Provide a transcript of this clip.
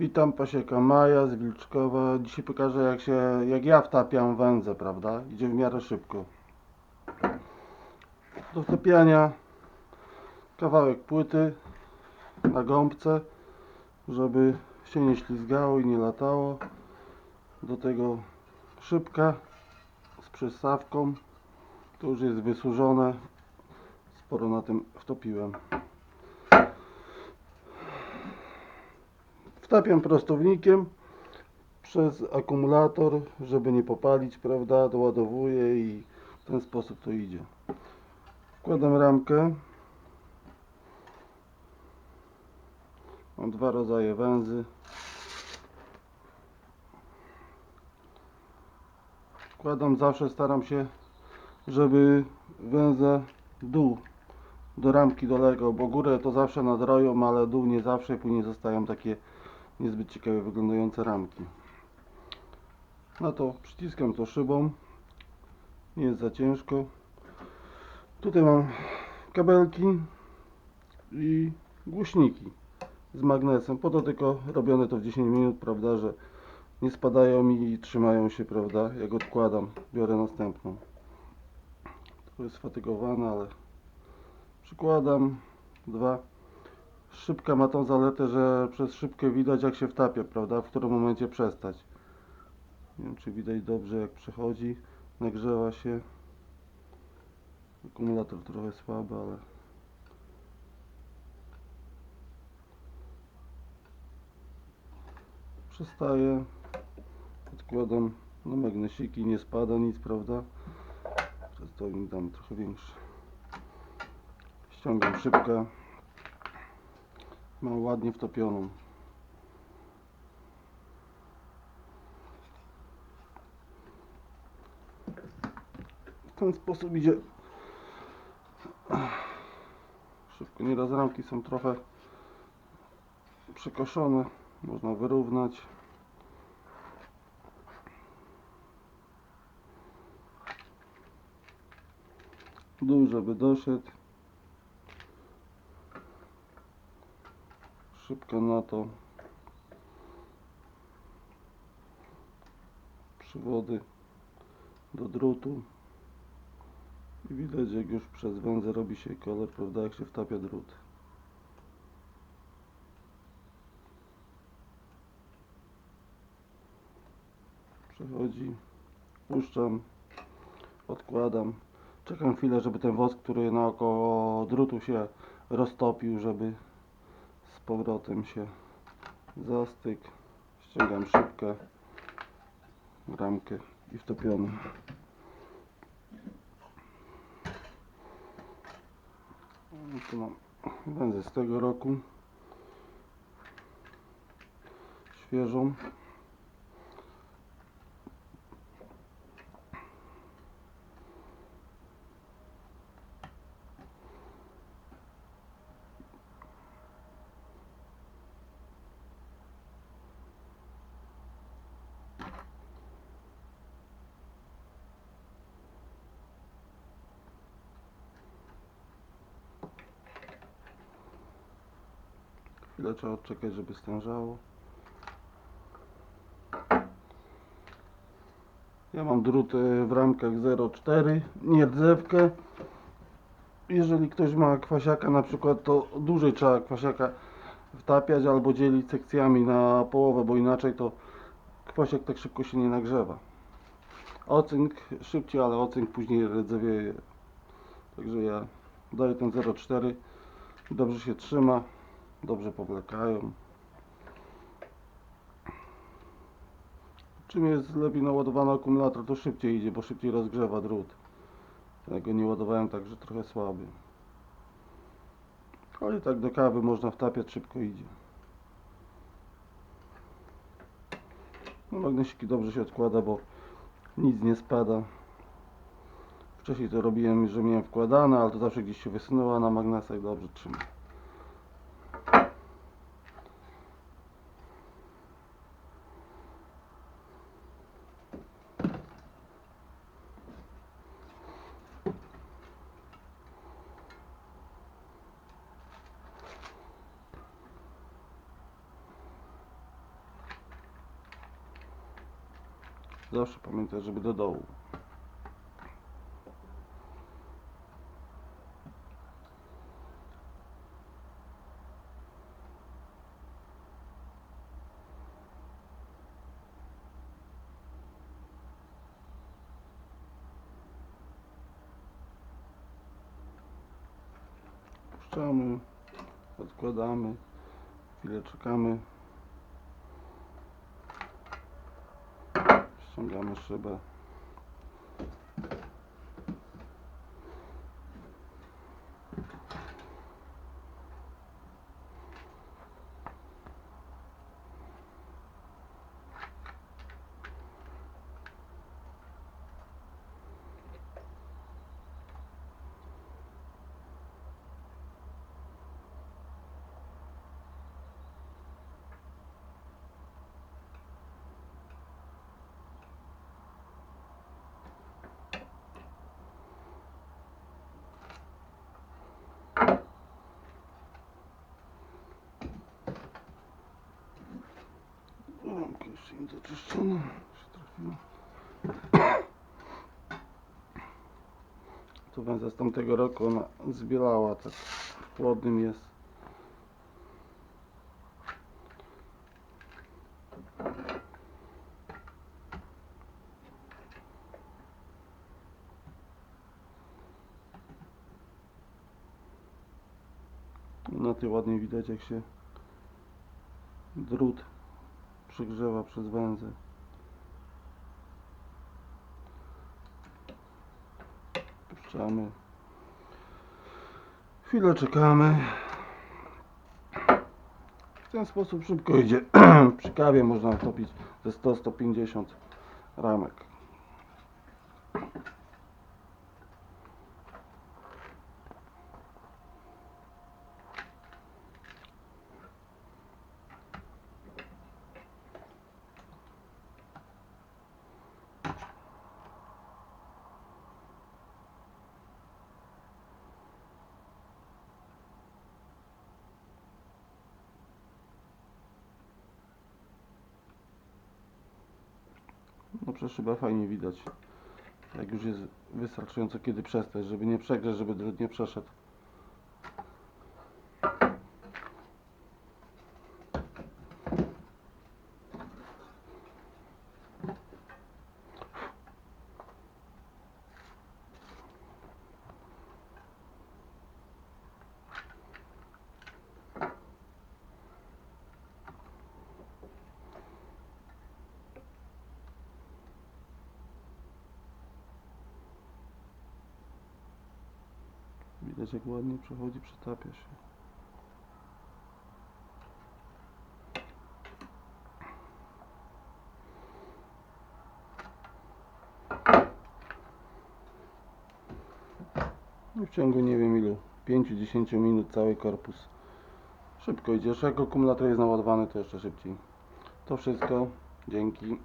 Witam, pasieka Maja z Wilczkowa. Dzisiaj pokażę jak się, jak ja wtapiam węzę, prawda? Idzie w miarę szybko. Do wtapiania kawałek płyty na gąbce, żeby się nie ślizgało i nie latało. Do tego szybka z przystawką. To już jest wysłużone. Sporo na tym wtopiłem. Wtapiam prostownikiem przez akumulator, żeby nie popalić, prawda? Doładowuję i w ten sposób to idzie. Wkładam ramkę. Mam dwa rodzaje węzy. Wkładam zawsze, staram się, żeby węza dół do ramki dolegał, bo górę to zawsze nadroją, ale dół nie zawsze, później zostają takie niezbyt ciekawie wyglądające ramki. No to przyciskam to szybą. Nie jest za ciężko. Tutaj mam kabelki i głośniki z magnesem. Po to tylko robione to w 10 minut, prawda, że nie spadają mi i trzymają się, prawda, jak odkładam, biorę następną. To jest fatygowane, ale przykładam dwa Szybka ma tą zaletę, że przez szybkę widać jak się wtapia, prawda? W którym momencie przestać. Nie wiem czy widać dobrze jak przechodzi. Nagrzewa się. Akumulator trochę słaby, ale przestaje. Odkładam na magnesiki, nie spada nic, prawda? Przez to mi dam trochę większy. Ściągam szybkę. Mam ładnie wtopioną. W ten sposób idzie szybko. Nieraz ramki są trochę przekoszone. Można wyrównać. Dół, żeby doszedł. Szybko na to. Przywody do drutu. I widać jak już przez węzę robi się kolor, prawda, jak się wtapia drut. Przechodzi. Puszczam. Odkładam. Czekam chwilę, żeby ten wosk, który naokoło drutu się roztopił, żeby powrotem się zastyk. Ściągam szybkę ramkę i wtopiony. No tu mam z tego roku. Świeżą Chwilę trzeba odczekać, żeby stężało. Ja mam drut w ramkach 0,4, nie rdzewkę. Jeżeli ktoś ma kwasiaka na przykład, to dłużej trzeba kwasiaka wtapiać albo dzielić sekcjami na połowę, bo inaczej to kwasiak tak szybko się nie nagrzewa. Ocynk szybciej, ale ocynk później rdzewieje. Także ja daję ten 0,4 dobrze się trzyma dobrze powlekają. Czym jest lepiej naładowany akumulator, to szybciej idzie, bo szybciej rozgrzewa drut. Ja go nie ładowałem tak, że trochę słaby. Ale tak do kawy można wtapiać, szybko idzie. No, magnesiki dobrze się odkłada, bo nic nie spada. Wcześniej to robiłem, że miałem wkładane, ale to zawsze gdzieś się wysunęło, a na magnesach dobrze trzyma. Zawsze pamiętaj, żeby do dołu. Puszczamy, odkładamy, chwilę czekamy. są dla mnie szyby. Trafiła. To węza z tamtego roku ona zbielała tak płodnym jest. Na tej ładnie widać jak się drut przygrzewa przez węzę. Puszczamy. Chwilę czekamy. W ten sposób szybko idzie. Przy kawie można topić ze 100-150 ramek. No przecież chyba fajnie widać. Jak już jest wystarczająco kiedy przestać, żeby nie przegrzeć, żeby drut nie przeszedł. Widać jak ładnie przechodzi, przetapia się. No w ciągu nie wiem ilu, 5-10 minut cały korpus. Szybko idzie, jak akumulator jest naładowany to jeszcze szybciej. To wszystko, dzięki.